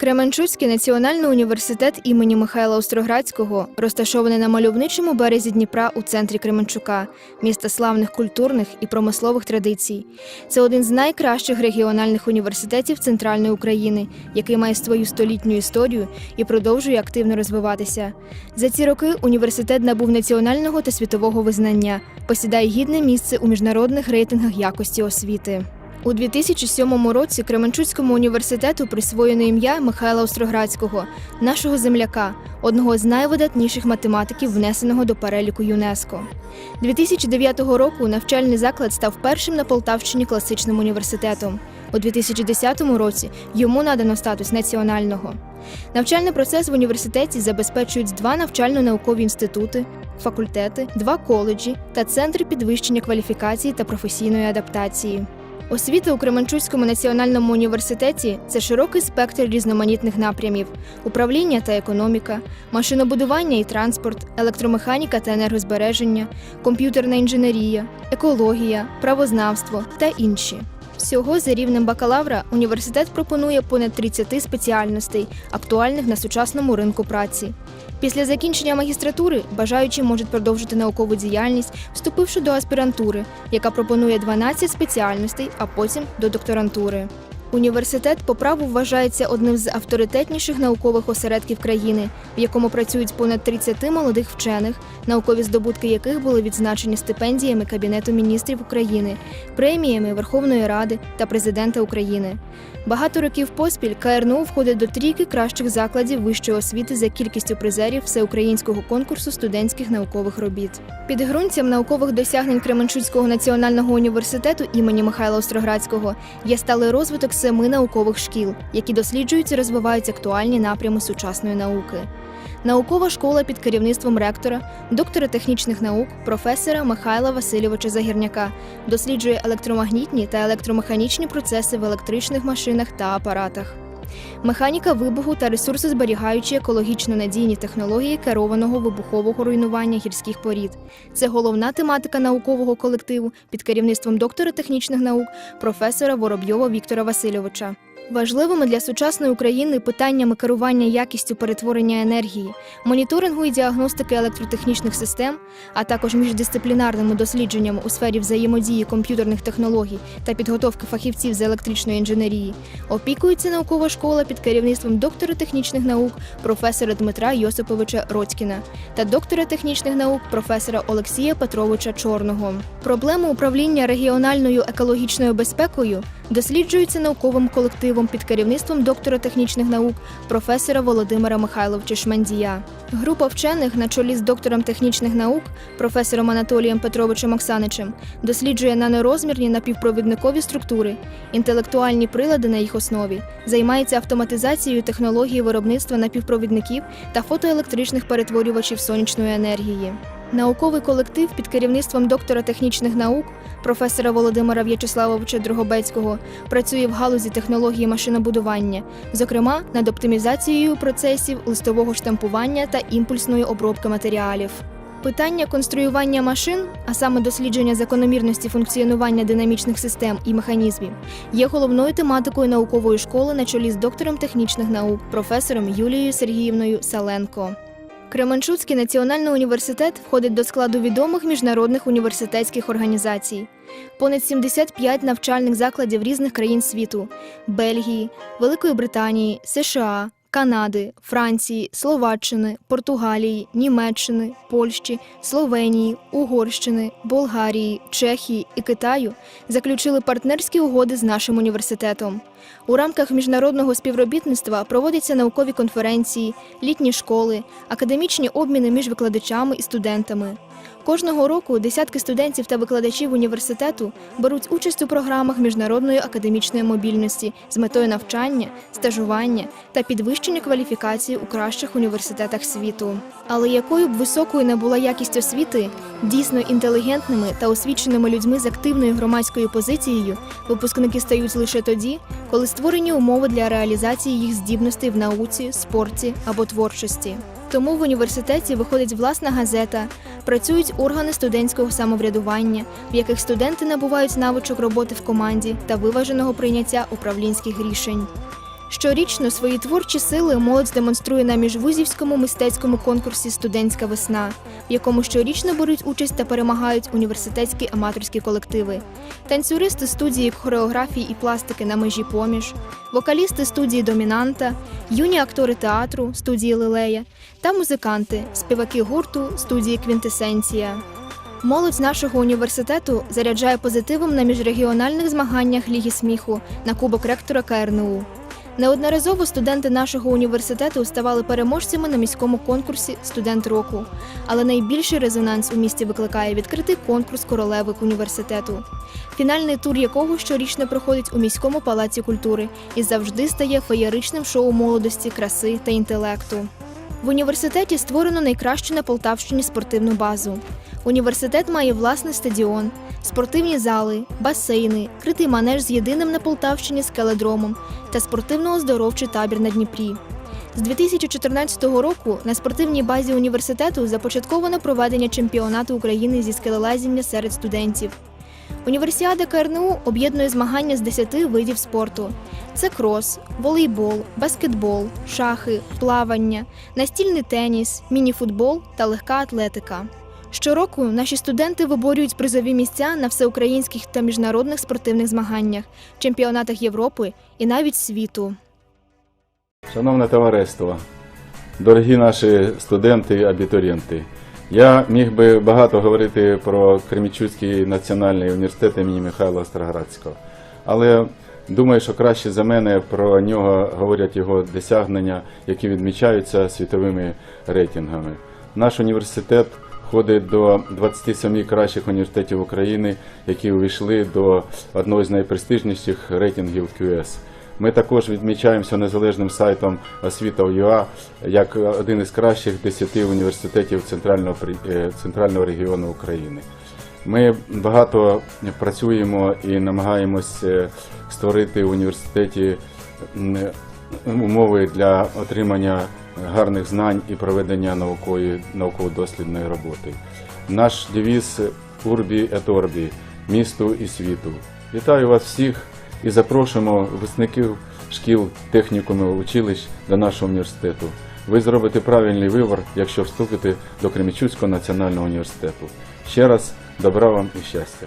Кременчуцький національний університет імені Михайла Остроградського розташований на мальовничому березі Дніпра у центрі Кременчука, міста славних культурних і промислових традицій. Це один з найкращих регіональних університетів центральної України, який має свою столітню історію і продовжує активно розвиватися. За ці роки університет набув національного та світового визнання, посідає гідне місце у міжнародних рейтингах якості освіти. У 2007 році Кременчуцькому університету присвоєно ім'я Михайла Остроградського, нашого земляка, одного з найвидатніших математиків, внесеного до переліку ЮНЕСКО. 2009 року навчальний заклад став першим на Полтавщині класичним університетом. У 2010 році йому надано статус національного. Навчальний процес в університеті забезпечують два навчально-наукові інститути, факультети, два коледжі та центр підвищення кваліфікації та професійної адаптації. Освіта у Кременчуцькому національному університеті це широкий спектр різноманітних напрямів: управління та економіка, машинобудування і транспорт, електромеханіка та енергозбереження, комп'ютерна інженерія, екологія, правознавство та інші. Всього за рівнем бакалавра університет пропонує понад 30 спеціальностей, актуальних на сучасному ринку праці. Після закінчення магістратури бажаючі можуть продовжити наукову діяльність, вступивши до аспірантури, яка пропонує 12 спеціальностей, а потім до докторантури. Університет по праву вважається одним з авторитетніших наукових осередків країни, в якому працюють понад 30 молодих вчених, наукові здобутки яких були відзначені стипендіями Кабінету міністрів України, преміями Верховної Ради та президента України. Багато років поспіль КРНУ входить до трійки кращих закладів вищої освіти за кількістю призерів всеукраїнського конкурсу студентських наукових робіт. Підґрунтям наукових досягнень Кременчуцького національного університету імені Михайла Остроградського є сталий розвиток семи наукових шкіл, які досліджують і розвивають актуальні напрями сучасної науки. Наукова школа під керівництвом ректора, доктора технічних наук, професора Михайла Васильовича Загірняка досліджує електромагнітні та електромеханічні процеси в електричних машинах та апаратах. Механіка вибуху та ресурсозберігаючі екологічно надійні технології керованого вибухового руйнування гірських порід. Це головна тематика наукового колективу під керівництвом доктора технічних наук професора Воробйова Віктора Васильовича. Важливими для сучасної України питаннями керування якістю перетворення енергії, моніторингу і діагностики електротехнічних систем, а також міждисциплінарними дослідженнями у сфері взаємодії комп'ютерних технологій та підготовки фахівців з електричної інженерії, опікується наукова школа під керівництвом доктора технічних наук професора Дмитра Йосиповича Роцькіна та доктора технічних наук професора Олексія Петровича Чорного. Проблеми управління регіональною екологічною безпекою досліджуються науковим колективом під керівництвом доктора технічних наук професора Володимира Михайловича Шмандія. Група вчених на чолі з доктором технічних наук професором Анатолієм Петровичем Оксаничем досліджує нанорозмірні напівпровідникові структури, інтелектуальні прилади на їх основі, займається автоматизацією технології виробництва напівпровідників та фотоелектричних перетворювачів сонячної енергії. Науковий колектив під керівництвом доктора технічних наук професора Володимира В'ячеславовича Дрогобецького працює в галузі технології машинобудування, зокрема над оптимізацією процесів листового штампування та імпульсної обробки матеріалів. Питання конструювання машин, а саме дослідження закономірності функціонування динамічних систем і механізмів, є головною тематикою наукової школи на чолі з доктором технічних наук, професором Юлією Сергіївною Саленко. Кременчуцький національний університет входить до складу відомих міжнародних університетських організацій. Понад 75 навчальних закладів різних країн світу Бельгії, Великої Британії, США, Канади, Франції, Словаччини, Португалії, Німеччини, Польщі, Словенії, Угорщини, Болгарії, Чехії і Китаю заключили партнерські угоди з нашим університетом. У рамках міжнародного співробітництва проводяться наукові конференції, літні школи, академічні обміни між викладачами і студентами. Кожного року десятки студентів та викладачів університету беруть участь у програмах міжнародної академічної мобільності з метою навчання, стажування та підвищення кваліфікації у кращих університетах світу. Але якою б високою не була якість освіти, дійсно інтелігентними та освіченими людьми з активною громадською позицією, випускники стають лише тоді, коли створені умови для реалізації їх здібностей в науці, спорті або творчості. Тому в університеті виходить власна газета, працюють органи студентського самоврядування, в яких студенти набувають навичок роботи в команді та виваженого прийняття управлінських рішень. Щорічно свої творчі сили молодь демонструє на міжвузівському мистецькому конкурсі Студентська весна, в якому щорічно беруть участь та перемагають університетські аматорські колективи, танцюристи студії хореографії і пластики на межі поміж, вокалісти студії Домінанта, юні актори театру студії Лилея та музиканти, співаки гурту студії Квінтесенція. Молодь нашого університету заряджає позитивом на міжрегіональних змаганнях Ліги сміху на Кубок ректора КРНУ. Неодноразово студенти нашого університету ставали переможцями на міському конкурсі Студент року. Але найбільший резонанс у місті викликає відкритий конкурс королеви університету, фінальний тур якого щорічно проходить у міському палаці культури і завжди стає феєричним шоу молодості, краси та інтелекту. В університеті створено найкращу на Полтавщині спортивну базу. Університет має власний стадіон, спортивні зали, басейни, критий манеж з єдиним на Полтавщині скеледромом та спортивно-оздоровчий табір на Дніпрі. З 2014 року на спортивній базі університету започатковано проведення чемпіонату України зі скелелазіння серед студентів. Універсіада КРНУ об'єднує змагання з 10 видів спорту: це крос, волейбол, баскетбол, шахи, плавання, настільний теніс, мініфутбол та легка атлетика. Щороку наші студенти виборюють призові місця на всеукраїнських та міжнародних спортивних змаганнях, чемпіонатах Європи і навіть світу. Шановне товариство, дорогі наші студенти і абітурієнти, я міг би багато говорити про Кремічуцький національний університет імені Михайла Остроградського, але думаю, що краще за мене про нього говорять його досягнення, які відмічаються світовими рейтингами. Наш університет входить до 27 кращих університетів України, які увійшли до одного з найпрестижніших рейтингів QS. Ми також відмічаємося незалежним сайтом освіта.ua як один із кращих 10 університетів центрального, е, центрального регіону України. Ми багато працюємо і намагаємось е, створити в університеті умови для отримання гарних знань і проведення наукової, науково-дослідної роботи. Наш девіз Урбі Orbi – місту і світу. Вітаю вас всіх і запрошуємо випускників шкіл, технікумів, училищ до нашого університету. Ви зробите правильний вибір, якщо вступите до Кремічуцького національного університету. Ще раз добра вам і щастя!